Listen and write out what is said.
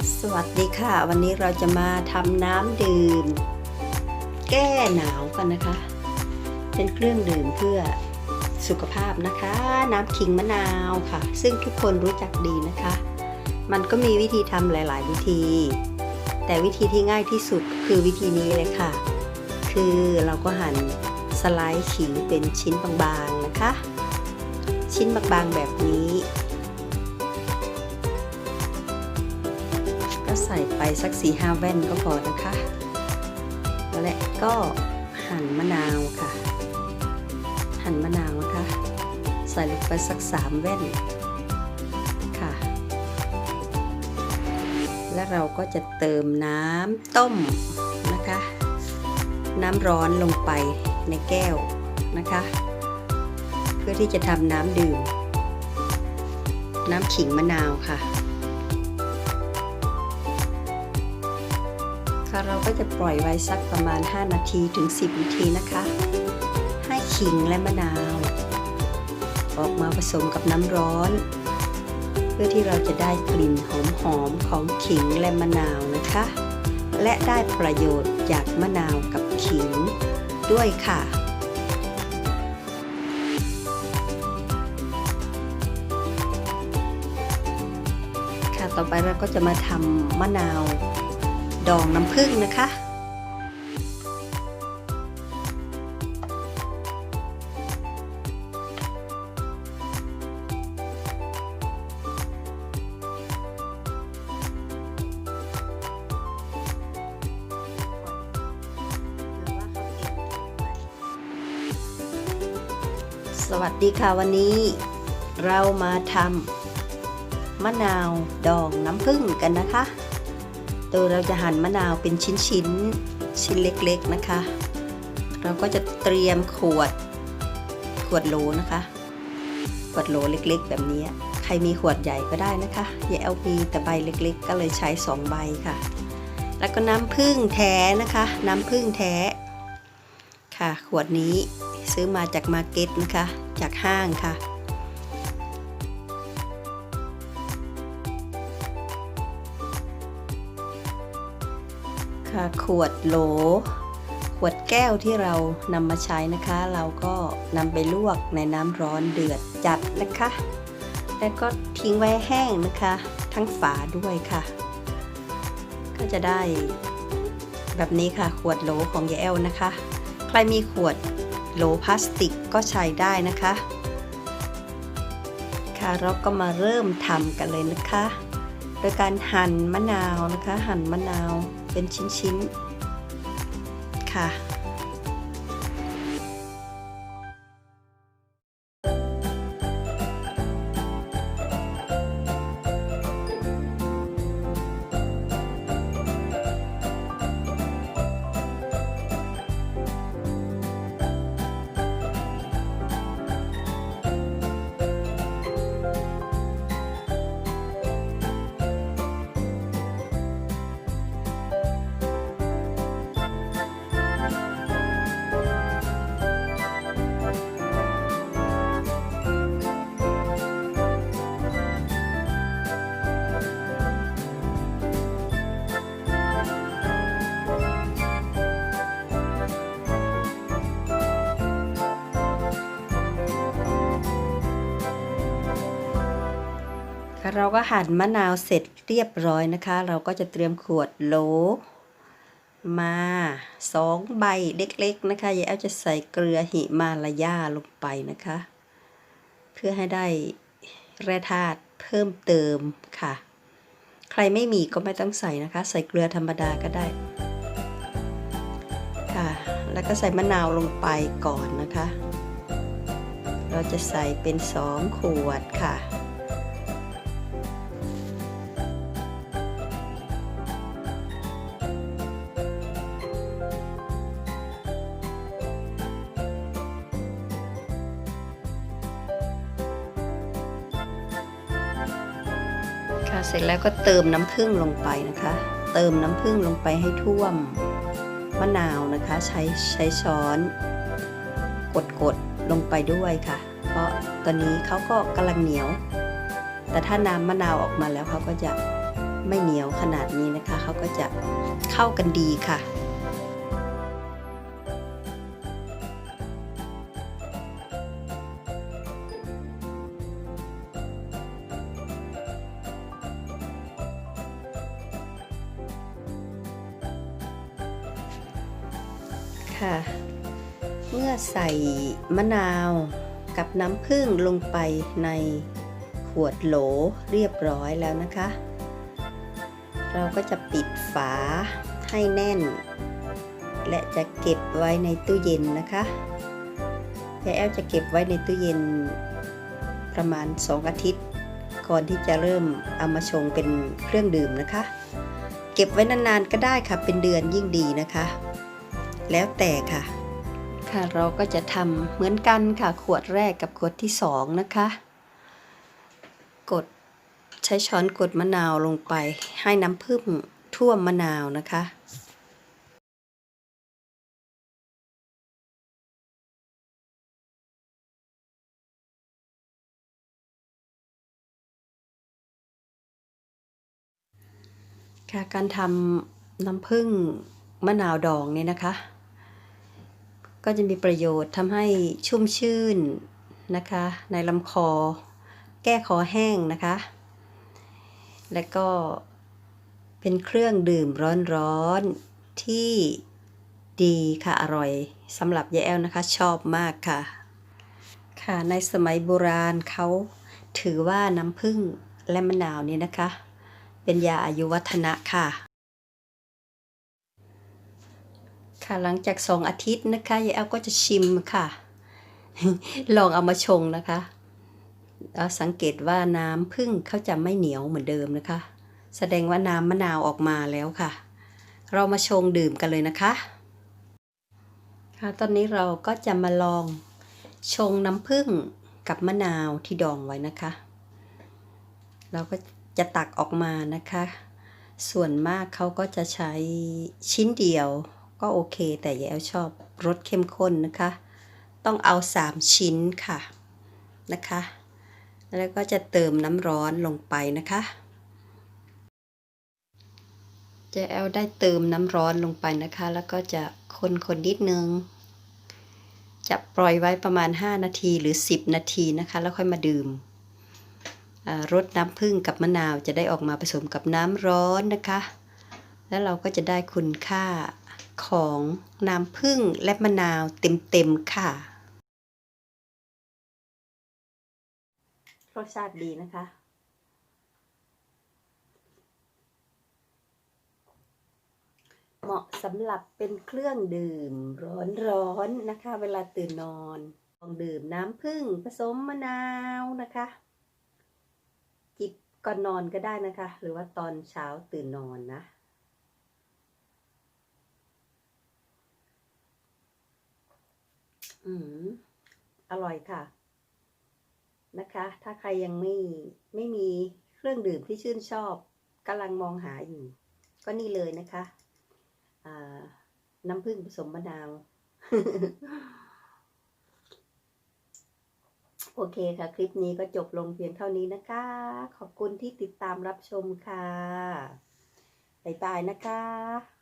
สวัสดีค่ะ วันนี้เราจะมาทำน้ำดื่ม แก้หนาวกันนะคะ เป็นเครื่องดื่มเพื่อสุขภาพนะคะ น้ำขิงมะนาวค่ะ ซึ่งทุกคนรู้จักดีนะคะ มันก็มีวิธีทำหลาย ๆ วิธี แต่วิธีที่ง่ายที่สุดคือวิธีนี้เลยค่ะ คือเราก็หั่นสไลด์ขิงเป็นชิ้นบาง ๆ นะคะ ชิ้นบาง ๆ แบบนี้ ก็ใส่ไปสักสี่ห้าแว่นก็พอนะคะและก็หั่นมะนาวค่ะ หั่นมะนาวนะคะ ใส่ลงไปสักสามแว่นค่ะ และเราก็จะเติมน้ำต้มนะคะ น้ำร้อนลงไปในแก้วนะคะ เพื่อที่จะทำน้ำดื่ม น้ำขิงมะนาวค่ะ คะ เราก็จะปล่อยไว้สักประมาณ 5 นาทีถึง 10 นาทีนะคะ ให้ขิงและมะนาว ออกมาผสมกับน้ำร้อน เพื่อที่เราจะได้กลิ่นหอมๆของขิงและมะนาวนะคะ และได้ประโยชน์จากมะนาวกับขิงด้วยค่ะค่ะต่อไปเราก็จะมาทำมะนาว ดองน้ำผึ้งนะคะสวัสดีค่ะวันนี้ เรามาทำมะนาวดองน้ำผึ้งกันนะคะ โดยเราจะหั่นมะนาวเป็นชิ้นชิ้นชิ้นเล็กๆนะคะ เราก็จะเตรียมขวดขวดโหลนะคะ ขวดโหลเล็กๆ แบบนี้ ใครมีขวดใหญ่ก็ได้นะคะอย่าเอามีแต่ใบเล็กๆ ก็เลยใช้ 2 ใบค่ะ แล้วก็น้ำผึ้งแท้นะคะ น้ำผึ้งแท้ค่ะ ขวดนี้ซื้อมาจากมาร์เก็ตนะคะ จากห้างค่ะ ค่ะขวดโหล ขวดแก้วที่เรานำมาใช้นะคะ เราก็นำไปลวกในน้ำร้อนเดือดจัดนะคะ แล้วก็ทิ้งไว้แห้งนะคะ ทั้งฝาด้วยค่ะ ก็จะได้แบบนี้ค่ะ ขวดโหลของยายแอลนะคะ ใครมีขวดโหลพลาสติกก็ใช้ได้นะคะ ค่ะเราก็มาเริ่มทำกันเลยนะคะ โดยการหั่นมะนาวนะคะ หั่นมะนาว เป็นชิ้นๆ ค่ะ เราก็หั่นมะนาวเสร็จเรียบร้อยนะคะ เราก็จะเตรียมขวดโหลมาสองใบเล็กๆนะคะยายแอลจะใส่เกลือหิมาลายาลงไปนะคะ เพื่อให้ได้แร่ธาตุเพิ่มเติมค่ะ ใครไม่มีก็ไม่ต้องใส่นะคะ ใส่เกลือธรรมดาก็ได้ค่ะ แล้วก็ใส่มะนาวลงไปก่อนนะคะ เราจะใส่เป็นสองขวดค่ะ ค่ะ เสร็จแล้วก็เติมน้ำผึ้งลงไปนะคะ เติมน้ำผึ้งลงไปให้ท่วมมะนาวนะคะ ใช้ใช้ช้อน กดกดลงไปด้วยค่ะ เพราะตอนนี้เขาก็กำลังเหนียว แต่ถ้าน้ำมะนาวออกมาแล้วเขาก็จะไม่เหนียวขนาดนี้นะคะ เขาก็จะเข้ากันดีค่ะ ค่ะ เมื่อใส่มะนาวกับน้ำผึ้งลงไปในขวดโหลเรียบร้อยแล้วนะคะ เราก็จะปิดฝาให้แน่น และจะเก็บไว้ในตู้เย็นนะคะยายแอลจะเก็บไว้ในตู้เย็นประมาณ 2 อาทิตย์ ก่อนที่จะเริ่มเอามาชงเป็นเครื่องดื่มนะคะ เก็บไว้นานๆก็ได้ค่ะเป็นเดือนยิ่งดีนะคะ แล้วแต่ค่ะ ค่ะเราก็จะทำเหมือนกันค่ะ ขวดแรกกับขวดที่สองนะคะ กดใช้ช้อนกดมะนาวลงไป ให้น้ำผึ้งท่วมมะนาวนะคะค่ะการทำน้ำผึ้งมะนาวดองเนี่ยนะคะ ก็จะมีประโยชน์ทำให้ชุ่มชื่นนะคะ ในลำคอ แก้คอแห้งนะคะ และก็เป็นเครื่องดื่มร้อนๆที่ดีค่ะอร่อยสำหรับยายแอลนะคะชอบมากค่ะ ค่ะในสมัยโบราณเขาถือว่าน้ำผึ้งและมะนาวนี่ยนะคะ เป็นยาอายุวัฒนะค่ะ ค่ะ หลังจากสองอาทิตย์นะคะยายแอลก็จะชิมค่ะ ลองเอามาชงนะคะแล้วสังเกตว่าน้ำผึ้งเขาจะไม่เหนียวเหมือนเดิมนะคะ แสดงว่าน้ำมะนาวออกมาแล้วค่ะ เรามาชงดื่มกันเลยนะคะ ค่ะ ตอนนี้เราก็จะมาลองชงน้ำผึ้งกับมะนาวที่ดองไว้นะคะ เราก็จะตักออกมานะคะ ส่วนมากเขาก็จะใช้ชิ้นเดียว ก็โอเค แต่ยายแอลชอบรสเข้มข้นนะคะ ต้องเอา 3 ชิ้นค่ะนะคะ แล้วก็จะเติมน้ำร้อนลงไปนะคะเจแอลได้เติมน้ำร้อนลงไปนะคะ แล้วก็จะคนคนนิดนึง จะปล่อยไว้ประมาณ 5 นาทีหรือ 10 นาทีนะคะ แล้วค่อยมาดื่มรสน้ำผึ้งกับมะนาวจะได้ออกมาผสมกับน้ำร้อนนะคะ แล้วเราก็จะได้คุณค่า ของน้ำผึ้งและมะนาวเต็มๆค่ะ รสชาติดีนะคะ เหมาะสำหรับเป็นเครื่องดื่ม ร้อนๆนะคะ เวลาตื่นนอนลองดื่มน้ำผึ้งผสมมะนาวนะคะ จิบก่อนนอนก็ได้นะคะ หรือว่าตอนเช้าตื่นนอนนะ อืมอร่อยค่ะ นะคะ ถ้าใครยังไม่ไม่มีเครื่องดื่มที่ชื่นชอบกำลังมองหาอยู่ ก็นี่เลยนะคะน้ำผึ้งผสมมะนาว โอเคค่ะ คลิปนี้ก็จบลงเพียงเท่านี้นะคะ ขอบคุณที่ติดตามรับชมค่ะ บ๊ายบายนะคะ